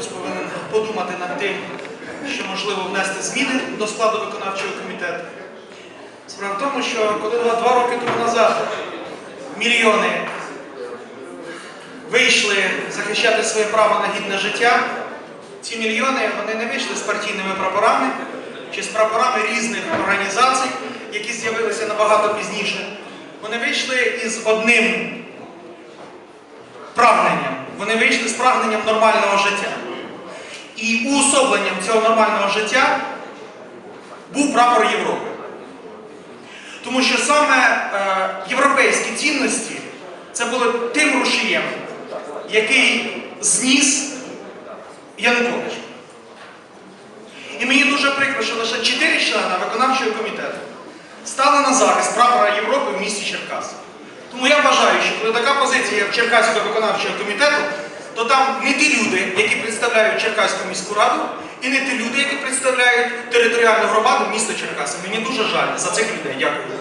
корпус повинен подумати над тим, що можливо внести зміни до складу виконавчого комітету. Справа в тому, що коли два роки тому назад мільйони вийшли захищати своє право на гідне життя, ці мільйони вони не вийшли з партійними прапорами чи з прапорами різних організацій, які з'явилися набагато пізніше. Вони вийшли із одним прагненням. Вони вийшли з прагненням нормального життя. Цього нормального життя був прапор Європи. Тому що саме е, європейські цінності це було тим рушієм, який зніс Янукович. І мені дуже прикро, що лише чотири члени виконавчого комітету стали на захист прапора Європи в місті Черкас. Тому я вважаю, що коли така позиція Черкаського виконавчого комітету, то там не ті люди, які представляють Черкаську міську раду, і не ті люди, які представляють територіальну громаду міста Черкаси. Мені дуже жаль за цих людей. Дякую.